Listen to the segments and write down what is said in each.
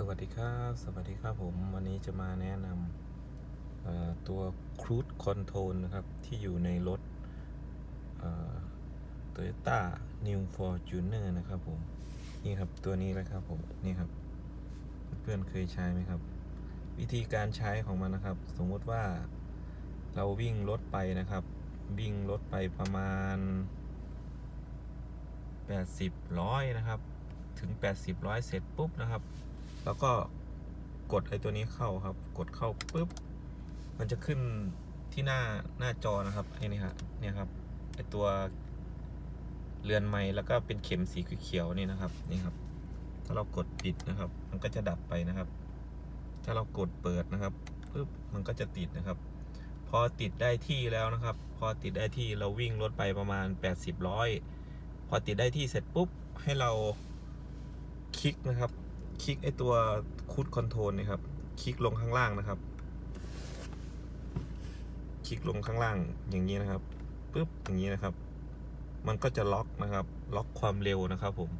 สวัสดีครับสวัสดีครับผม วันนี้จะมาแนะนำตัว Cruise Control นะครับ ที่อยู่ในรถโตโยต้า New Fortuner นะครับผม นี่ครับตัวนี้เลยครับผม นี่ครับ เพื่อนเคยใช้ไหมครับ วิธีการใช้ของมันนะครับ สมมติว่าเราวิ่งรถไปนะครับ วิ่งรถไปประมาณ 80ร้อยนะครับถึง 80ร้อยเสร็จปุ๊บนะครับ แล้วก็กดไอ้ตัวนี้เข้าครับ กดเข้าปุ๊บ มันจะขึ้นที่หน้าหน้าจอนะครับไอ้นี่ฮะเนี่ยครับไอ้ตัวเรือนไม้แล้วก็เป็นเข็มสีเขียวๆนี่นะครับนี่ครับ ถ้าเรากดปิดนะครับ มันก็จะดับไปนะครับ ถ้าเรากดเปิดนะครับปุ๊บมันก็จะติดนะครับ พอติดได้ที่แล้วนะครับ พอติดได้ที่เราวิ่งรถไปประมาณ 80ร้อยพอติดได้ที่เสร็จปุ๊บให้เราคลิกนะครับ คลิกไอตัวคูดคอนโทรลนะครับ คลิกลงข้างล่างนะครับ คลิกลงข้างล่างอย่างนี้นะครับปุ๊บอย่างนี้นะครับ มันก็จะล็อกนะครับ ล็อกความเร็วนะครับ ผม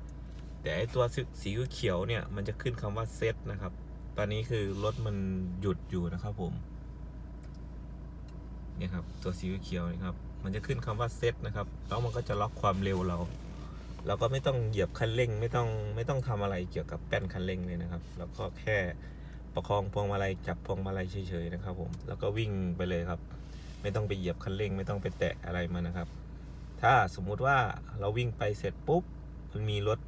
แต่ไอตัวสีเขียวเนี่ยมันจะขึ้นคำว่าเซตนะครับ ตอนนี้คือรถมันหยุดอยู่นะครับ ผมเนี่ยครับตัวสีเขียวนะครับ มันจะขึ้นคำว่าเซตนะครับแล้วมันก็จะล็อกความเร็วเรา เราก็ไม่ต้องเหยียบคันเร่งไม่ต้องไม่ต้องทำอะไรเกี่ยวกับแป้นคันเร่งเลยนะครับ แล้วก็แค่ประคองพวงมาลัยจับพวงมาลัยเฉยๆนะครับ ผม แล้วก็วิ่งไปเลยครับ ไม่ต้องไปเหยียบคันเร่ง ไม่ต้องไปแตะอะไรมานะครับ ถ้าสมมุติว่าเราวิ่งไปเสร็จปุ๊บมันมีรถ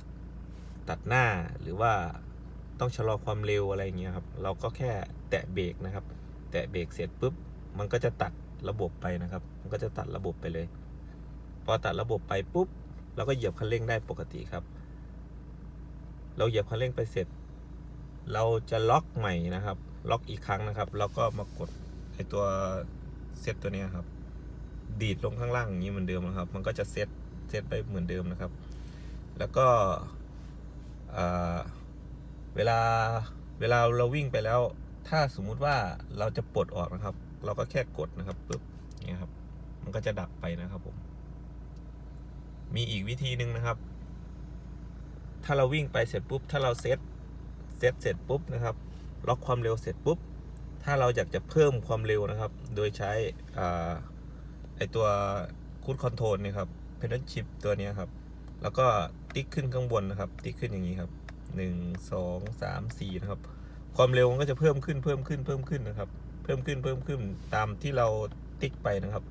ตัดหน้าหรือว่าต้องชะลอความเร็วอะไรอย่างเงี้ยครับ เราก็แค่แตะเบรกนะครับ แตะเบรกเสร็จปุ๊บ มันก็จะตัดระบบไปนะครับ มันก็จะตัดระบบไปเลย พอตัดระบบไปปุ๊บ เราก็เหยียบคันเร่งได้ปกติครับ เราเหยียบคันเร่งไปเสร็จ เราจะล็อกใหม่นะครับ ล็อกอีกครั้งนะครับแล้วก็มากดไอตัวเซตตัวนี้ครับ ดีดลงข้างล่างอย่างนี้เหมือนเดิมนะครับ มันก็จะเซตเซตไปเหมือนเดิมนะครับ แล้วก็เวลาเวลาเราวิ่งไปแล้ว ถ้าสมมุติว่าเราจะปลดออกนะครับ เราก็แค่กดนะครับปุ๊บเนี่ยครับ มันก็จะดับไปนะครับผม มีอีกวิธีหนึ่งนะครับ ถ้าเราวิ่งไปเสร็จปุ๊บ ถ้าเราเซตเซตเสร็จปุ๊บนะครับ ล็อกความเร็วเสร็จปุ๊บ ถ้าเราอยากจะเพิ่มความเร็วนะครับ โดยใช้อ่าไอตัวคูดคอนโทรลเนี่ยครับเพด l ชิปตัวนี้ครับ แล้วก็ติ๊กขึ้นข้างบนนะครับ ติ๊กขึ้นอย่างนี้ครับหนึ่งสองสามสี่นะครับ ความเร็วมันก็จะเพิ่มขึ้นเพิ่มขึ้นเพิ่มขึ้นนะครับ เพิ่มขึ้นเพิ่มขึ้นตามที่เราติ๊กไปนะครับ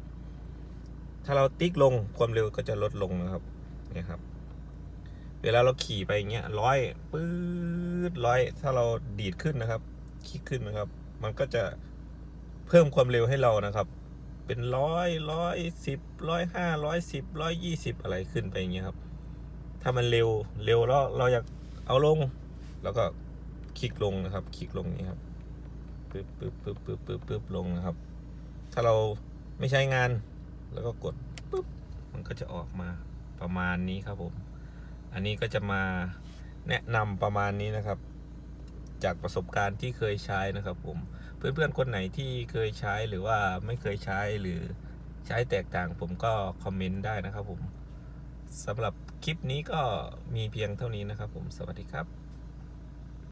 ถ้าเราติ๊กลงความเร็วก็จะลดลงนะครับเนี่ยครับ เวลาเราขี่ไปอย่างเงี้ยร้อยปื๊ดร้อยถ้าเราดีดขึ้นนะครับ คลิกขึ้นนะครับ มันก็จะเพิ่มความเร็วให้เรานะครับ เป็นร้อยร้อยสิบร้อยห้าร้อยสิบร้อยยี่สิบอะไรขึ้นไปอย่างเงี้ยครับ ถ้ามันเร็วเร็วแล้วเราอยากเอาลง แล้วก็คลิกลงนะครับ คลิกลงนี้ครับปึ๊บปึ๊บปึ๊บปึ๊บปึ๊บปึ๊บลงนะครับ ถ้าเราไม่ใช้งาน แล้วก็กดปุ๊บมันก็จะออกมาประมาณนี้ครับผม อันนี้ก็จะมาแนะนำประมาณนี้นะครับ จากประสบการณ์ที่เคยใช้นะครับผมเพื่อนๆคนไหนที่เคยใช้หรือว่าไม่เคยใช้หรือใช้แตกต่างผมก็คอมเมนต์ได้นะครับผมสำหรับคลิปนี้ก็มีเพียงเท่านี้นะครับผมสวัสดีครับ